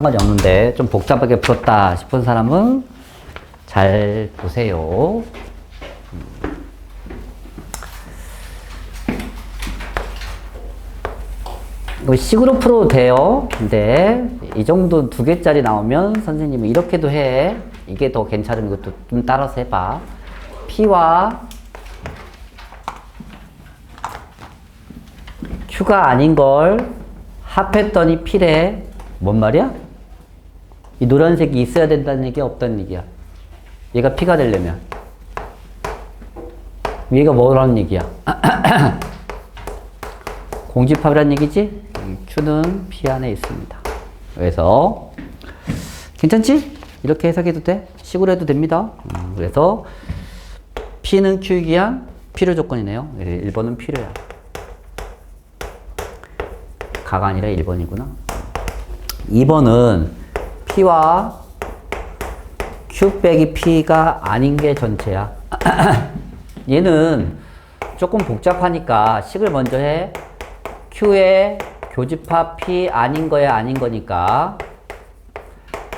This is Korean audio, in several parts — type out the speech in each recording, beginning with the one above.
상관이 없는데 좀 복잡하게 풀었다 싶은 사람은 잘 보세요. 이거 식으로 풀어도 돼요. 근데 이 정도 두 개짜리 나오면 선생님은 이렇게도 해. 이게 더 괜찮은 것도 좀 따라서 해봐. P와 Q가 아닌 걸 합했더니 P래. 뭔 말이야? 이 노란색이 있어야 된다는 얘기야, 없다는 얘기야? 얘가 P가 되려면. 얘가 뭐라는 얘기야? 공집합이라는 얘기지? 이 Q는 P 안에 있습니다. 그래서 괜찮지? 이렇게 해석해도 돼? 식으로 해도 됩니다. 음, 그래서 P는 Q에 기한 필요 조건이네요. 1번은 필요야. 가가 아니라 1번이구나. 2번은 P와 Q 빼기 P가 아닌 게 전체야. 얘는 조금 복잡하니까 식을 먼저 해. Q의 교집합 P 아닌 거야 아닌 거니까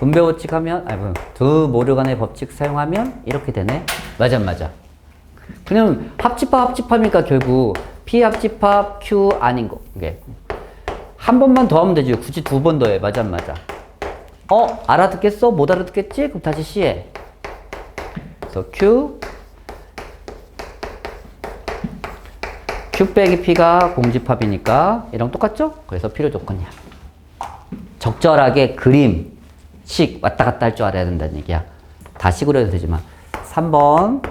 분배 법칙 하면 아니 뭐, 두 모류 간의 법칙 사용하면 이렇게 되네. 맞아 맞아. 그냥 합집합 합집합이니까 결국 P 합집합 Q 아닌 거. 이게 한 번만 더 하면 되지. 굳이 두 번 더 해. 맞아 맞아. 어 알아듣겠어? 못 알아듣겠지? 그럼 다시 C해. 그래서 Q Q 빼기 P가 공집합이니까 이랑 똑같죠? 그래서 필요 조건이야. 적절하게 그림, 식 왔다 갔다 할 줄 알아야 된다는 얘기야. 다 식으로 해도 되지만. 3번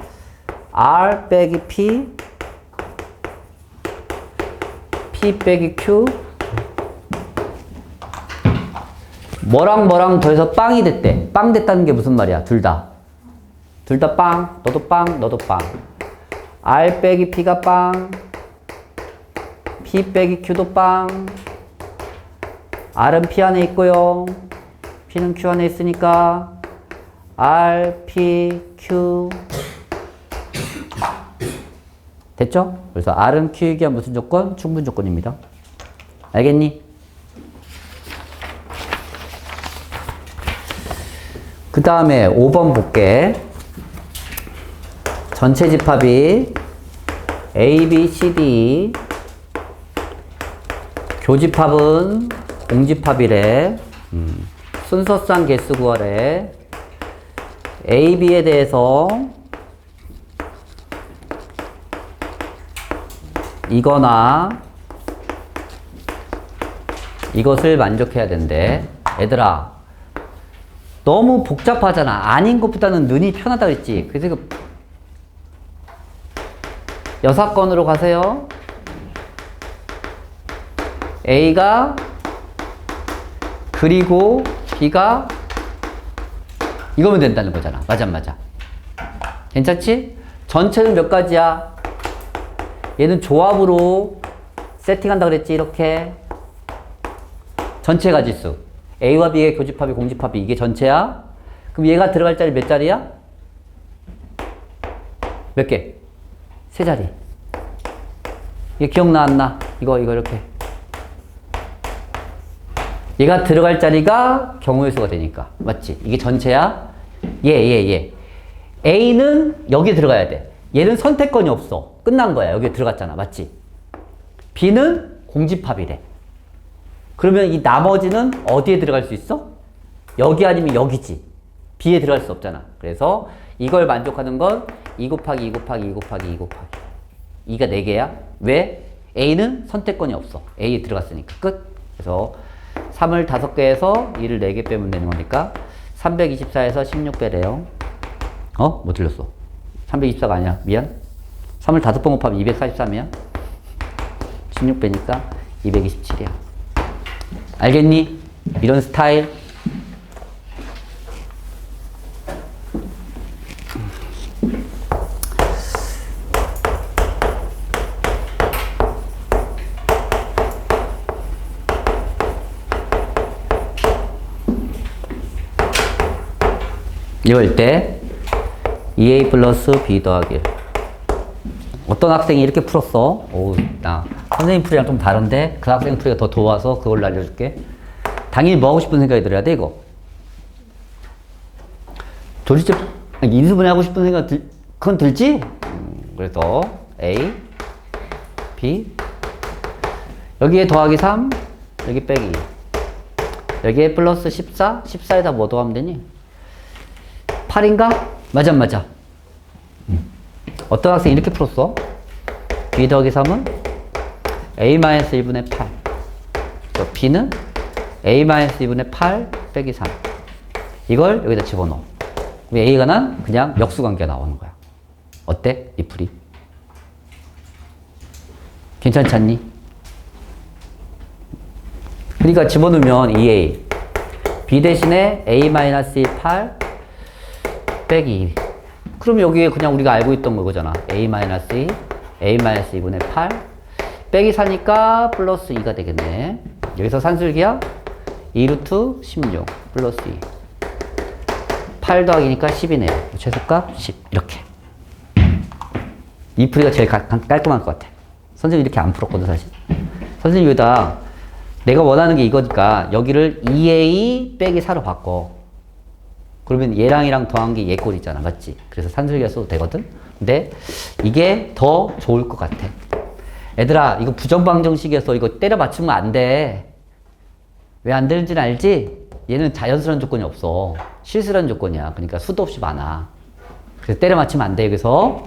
R 빼기 P P 빼기 Q 뭐랑 뭐랑 더해서 빵이 됐대. 빵 됐다는 게 무슨 말이야? 둘 다. 둘 다 빵. 너도 빵, 너도 빵. R 빼기 P가 빵. P 빼기 Q도 빵. R은 P 안에 있고요. P는 Q 안에 있으니까 R, P, Q 됐죠? 그래서 R은 Q에 기한 무슨 조건? 충분 조건입니다. 알겠니? 그 다음에 5번 볼게. 전체 집합이 A, B, C, D. 교집합은 공집합이래. 음, 순서상 개수 구하래. A, B에 대해서 이거나 이것을 만족해야 된대. 얘들아, 너무 복잡하잖아. 아닌 것보다는 눈이 편하다 그랬지. 그래서 이거 여사건으로 가세요. A가 그리고 B가 이거면 된다는 거잖아. 맞아, 맞아. 괜찮지? 전체는 몇 가지야? 얘는 조합으로 세팅한다 그랬지, 이렇게. 전체 가지수. A와 B의 교집합이 공집합이 이게 전체야? 그럼 얘가 들어갈 자리 몇 자리야? 몇 개? 세 자리. 이게 기억나 안 나? 이거 이거 이렇게. 얘가 들어갈 자리가 경우의 수가 되니까. 맞지? 이게 전체야? 얘, 얘, 얘. A는 여기 들어가야 돼. 얘는 선택권이 없어. 끝난 거야. 여기 들어갔잖아. 맞지? B는 공집합이래. 그러면 이 나머지는 어디에 들어갈 수 있어? 여기 아니면 여기지. B에 들어갈 수 없잖아. 그래서 이걸 만족하는 건 2 곱하기 2 곱하기 2 곱하기 2 곱하기 2가 4개야. 왜? A는 선택권이 없어. A에 들어갔으니까. 끝. 그래서 3을 5개에서 2를 4개 빼면 되는 거니까 324에서 16배래요. 어? 뭐 들렸어? 324가 아니야. 미안. 3을 5번 곱하면 243이야. 16배니까 227이야. 알겠니? 이런 스타일. 이럴 때 2a 플러스 b 더하기 1. 어떤 학생이 이렇게 풀었어? 오, 나 선생님 풀이랑 좀 다른데 그 학생 풀이가 더 도와서 그걸 알려줄게. 당연히 뭐 하고 싶은 생각이 들어야 돼, 이거. 아니, 인수분해 하고 싶은 생각 들, 그건 들지? 음, 그래서 A, B, 여기에 더하기 3, 여기 빼기. 여기에 플러스 14, 14에다 뭐 더하면 되니? 8인가? 맞아, 맞아. 음. 어떤 학생이 이렇게 풀었어? B 더하기 3은 A-1분의 8. 또 B는 A-1분의 8 빼기 3. 이걸 여기다 집어넣어. 그럼 A가 난 그냥 역수관계가 나오는 거야. 어때? 이 풀이? 괜찮지 않니? 그러니까 집어넣으면 2A. B 대신에 A-8 빼기 2. 그럼 여기에 그냥 우리가 알고 있던 거잖아. A-2, A-2분의 8 빼기 4니까 플러스 2가 되겠네. 여기서 산술기야 2루트 16 플러스 2. 8 더하기니까 10이네요. 최소값 10. 이렇게. 이 풀이가 제일 깔, 깔끔할 것 같아. 선생님 이렇게 안 풀었거든, 사실. 선생님 여기다 내가 원하는 게 이거니까 여기를 2a 빼기 4로 바꿔. 그러면 얘랑 얘랑 더한 게 얘 꼴이잖아. 맞지? 그래서 산술기가 써도 되거든? 근데 이게 더 좋을 것 같아. 얘들아, 이거 부정방정식에서 이거 때려 맞추면 안 돼. 왜 안 되는지는 알지? 얘는 자연스러운 조건이 없어. 실수란 조건이야. 그러니까 수도 없이 많아. 그래서 때려 맞추면 안 돼, 여기서.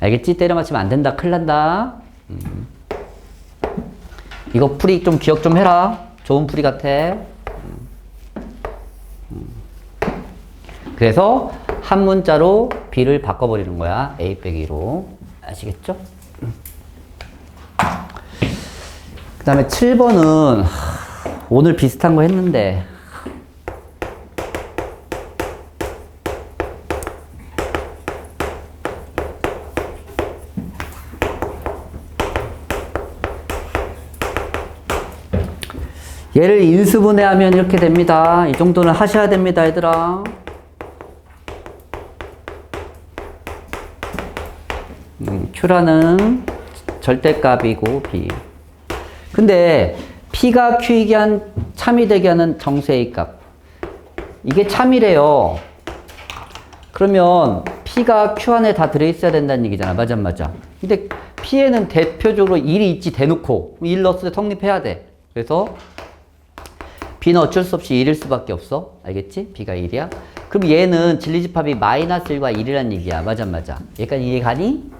알겠지? 때려 맞추면 안 된다. 큰일 난다. 음. 이거 풀이 좀 기억 좀 해라. 좋은 풀이 같아. 음. 음. 그래서 한 문자로 B를 바꿔버리는 거야. A 빼기로. 아시겠죠? 그 다음에 7번은 오늘 비슷한 거 했는데 얘를 인수분해하면 이렇게 됩니다. 이 정도는 하셔야 됩니다, 얘들아. 음, Q라는 절대값이고 B. 근데 P가 Q이게 한 참이 되게 하는 정수의 값. 이게 참이래요. 그러면 P가 Q 안에 다 들어있어야 된다는 얘기잖아. 맞아, 맞아. 근데 P에는 대표적으로 1이 있지, 대놓고. 1 넣었을 때 성립해야 돼. 그래서 B는 어쩔 수 없이 1일 수밖에 없어. 알겠지? B가 1이야. 그럼 얘는 진리집합이 마이너스 1과 1이란 얘기야. 맞아, 맞아. 여기까지 이해가니?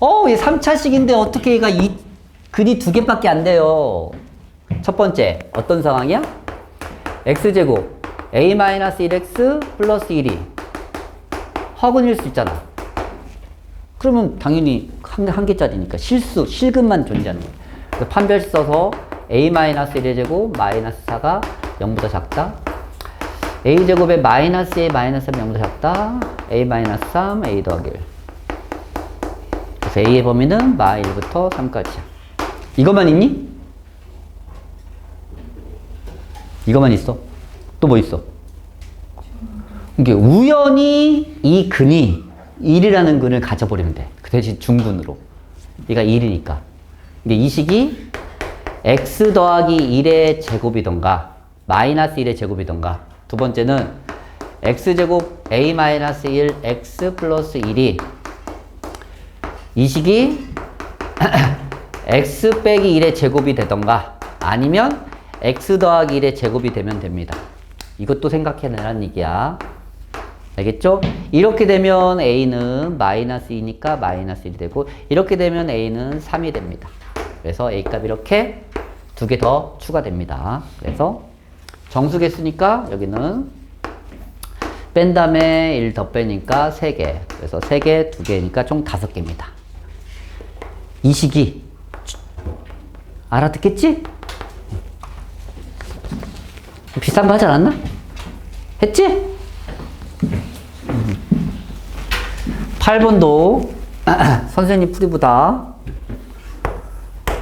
어, 얘 3차식인데 어떻게 얘가 이 근이 두 개밖에 안 돼요. 첫 번째, 어떤 상황이야? x제곱 a-1x 플러스 1이 허근일 수 있잖아. 그러면 당연히 한, 한 개짜리니까 실수, 실근만 존재하는 거야. 그래서 판별 써서 a-1의 제곱 마이너스 4가 0보다 작다. a제곱에 마이너스 a 마이너스 3 0보다 작다. a-3 a 더하기 1. 그래서 a의 범위는 마 1부터 3까지야. 이것만 있니? 이것만 있어. 또 뭐 있어? 이게 우연히 이 근이 1이라는 근을 가져버리면 돼. 그 대신 중근으로. 얘가 1이니까. 근데 이 식이 x 더하기 1의 제곱이던가 마이너스 1의 제곱이던가 두 번째는 x제곱 a 마이너스 1 x 플러스 1이 이 식이 x 빼기 1의 제곱이 되던가 아니면 x 더하기 1의 제곱이 되면 됩니다. 이것도 생각해내라는 얘기야. 알겠죠? 이렇게 되면 a는 마이너스 2니까 마이너스 1이 되고 이렇게 되면 a는 3이 됩니다. 그래서 a 값 이렇게 두 개 더 추가됩니다. 그래서 정수 개수니까 여기는 뺀 다음에 1 더 빼니까 3개. 그래서 3개, 2개니까 총 5개입니다. 이 식이 알아듣겠지? 비싼 거 하지 않았나? 했지? 8번도 선생님 풀이보다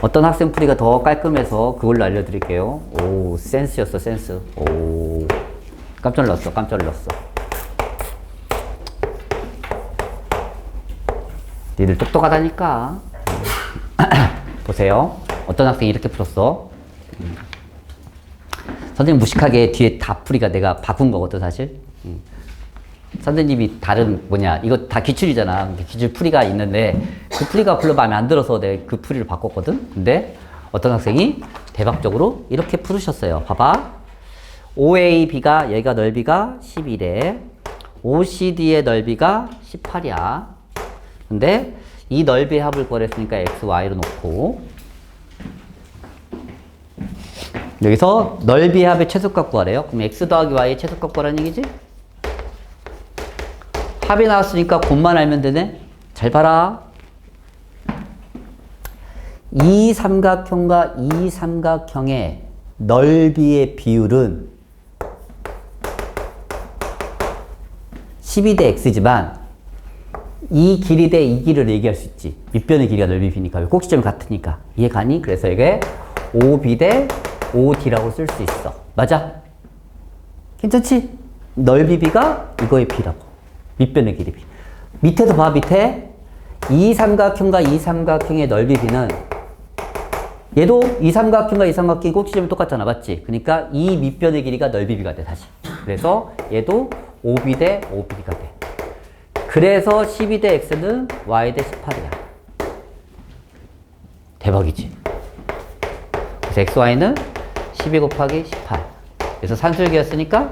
어떤 학생 풀이가 더 깔끔해서 그걸로 알려드릴게요. 오, 센스였어, 센스. 오, 깜짝 놀랐어, 깜짝 놀랐어. 니들 똑똑하다니까. 보세요. 어떤 학생이 이렇게 풀었어? 선생님 무식하게 뒤에 다 풀이가 내가 바꾼 거거든 사실. 음. 선생님이 다른 뭐냐 이거 다 기출이잖아. 기출 풀이가 있는데 그 풀이가 별로 마음에 안 들어서 내가 그 풀이를 바꿨거든. 근데 어떤 학생이 대박적으로 이렇게 풀으셨어요. 봐봐. OAB가 여기가 넓이가 11에 OCD의 넓이가 18이야. 근데 이 넓이의 합을 구하랬으니까 XY로 놓고 여기서 넓이의 합의 최소값 구하래요. 그럼 X 더하기 Y의 최소값 구하라는 얘기지? 합이 나왔으니까 곱만 알면 되네. 잘 봐라. 이 삼각형과 이 삼각형의 넓이의 비율은 12대 x지만 이 길이 대 이 길을 얘기할 수 있지. 밑변의 길이가 넓이 비니까 꼭지점이 같으니까 이해 가니? 그래서 이게 5b 대 5d라고 쓸 수 있어. 맞아? 괜찮지? 넓이 비가 이거의 비라고. 밑변의 길이 비. 밑에서 봐 밑에 이 삼각형과 이 삼각형의 넓이 비는 얘도 이 삼각형과 이 삼각형이 꼭지점이 똑같잖아 맞지? 그러니까 이 밑변의 길이가 넓이 비가 돼 다시 그래서 얘도 5b 대 5b가 돼 그래서 12 대 x는 y 대 18이야 대박이지 그래서 xy는 12 곱하기 18 그래서 산술기였으니까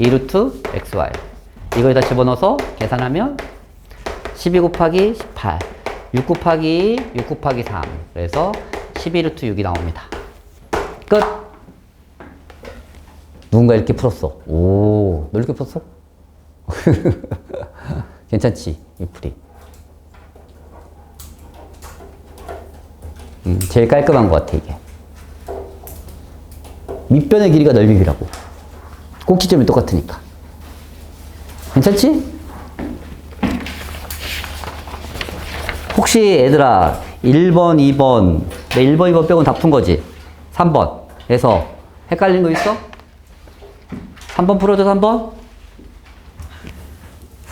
2루트 xy 이거에다 집어넣어서 계산하면 12 곱하기 18 6 곱하기 6 곱하기 3 그래서 12루트 6이 나옵니다. 끝! 누군가 이렇게 풀었어. 오 너 이렇게 풀었어? 괜찮지 이 풀이. 음, 제일 깔끔한 것 같아 이게 밑변의 길이가 넓이 비라고 꼭지점이 똑같으니까 괜찮지? 혹시 얘들아 1번, 2번 내 1번, 2번 빼고는 다 푼 거지? 3번 에서 헷갈린 거 있어? 3번 풀어줘 3번?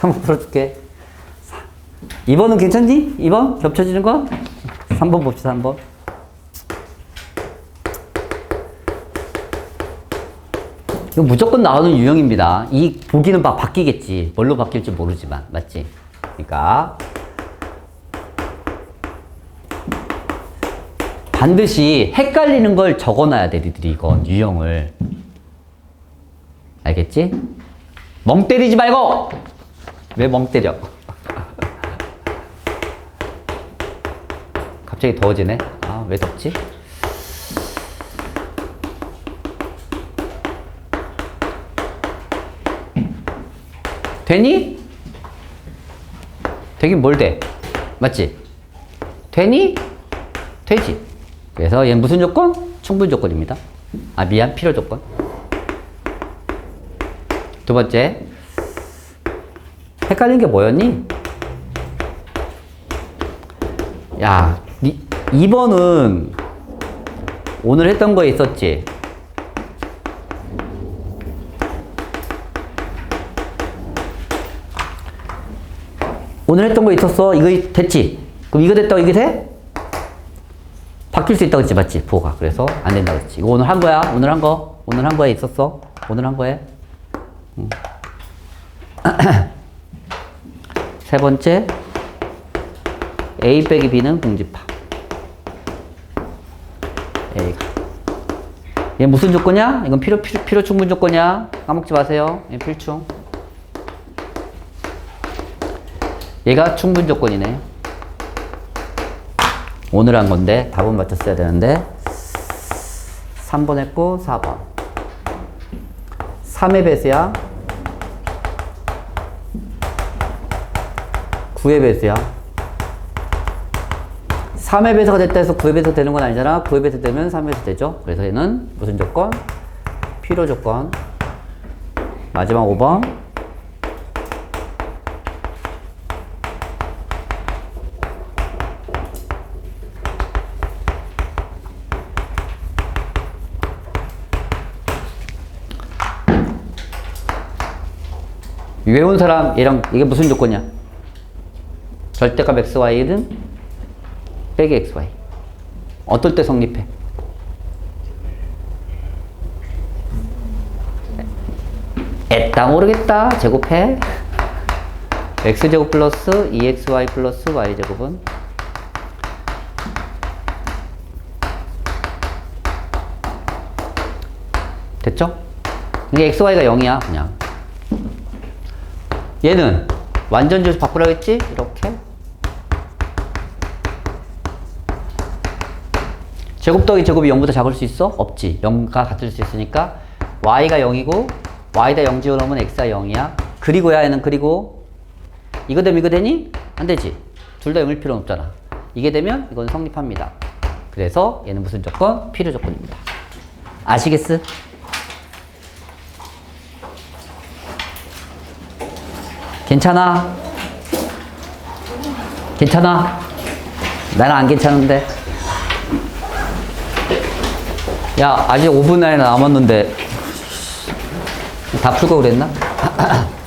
3번 풀어줄게 2번은 괜찮니? 2번? 겹쳐지는 거? 3번 봅시다 3번 이거 무조건 나오는 유형입니다. 이 보기는 막 바뀌겠지. 뭘로 바뀔지 모르지만. 맞지? 그러니까. 반드시 헷갈리는 걸 적어놔야 돼, 니들이 이건. 유형을. 알겠지? 멍 때리지 말고! 왜 멍 때려? 갑자기 더워지네? 아, 왜 덥지? 되니? 되긴 뭘 돼? 맞지? 되니? 되지. 그래서 얘는 무슨 조건? 충분 조건입니다. 아, 미안. 필요 조건. 두 번째. 헷갈린 게 뭐였니? 야, 니, 2번은 오늘 했던 거에 있었지? 오늘 했던 거 있었어. 이거 됐지? 그럼 이거 됐다고 이게 돼? 바뀔 수 있다고 했지, 맞지? 부호가. 그래서 안 된다고 했지. 이거 오늘 한 거야. 오늘 한 거. 오늘 한 거에 있었어. 오늘 한 거에. 음. 세 번째. A 빼기 B는 공집합. A가. 얘 무슨 조건이야? 이건 필요, 필요, 필요 충분 조건이야. 까먹지 마세요. 얘 필충. 얘가 충분 조건이네. 오늘 한 건데 답은 맞췄어야 되는데 3번 했고 4번. 3의 배수야? 9의 배수야? 3의 배수가 됐다 해서 9의 배수 되는 건 아니잖아. 9의 배수 되면 3의 배수 되죠? 그래서 얘는 무슨 조건? 필요 조건. 마지막 5번 외운 사람 얘랑 이게 무슨 조건이야? 절대값 xy는 빼기 xy 어떨 때 성립해? 에따 모르겠다. 제곱해. x제곱 플러스 2xy 플러스 y제곱은 됐죠? 이게 xy가 0이야 그냥 얘는 완전지에서 바꾸라겠지? 이렇게 제곱 더하기 제곱이 0보다 작을 수 있어? 없지 0가 같을 수 있으니까 y가 0이고 y다 0 지어놓으면 x가 0이야 그리고야 얘는 그리고 이거 되면 이거 되니? 안 되지 둘 다 0일 필요는 없잖아 이게 되면 이건 성립합니다 그래서 얘는 무슨 조건? 필요 조건입니다 아시겠어? 괜찮아? 괜찮아? 나는 안 괜찮은데. 야, 아직 5분 안에 남았는데. 다 풀고 그랬나?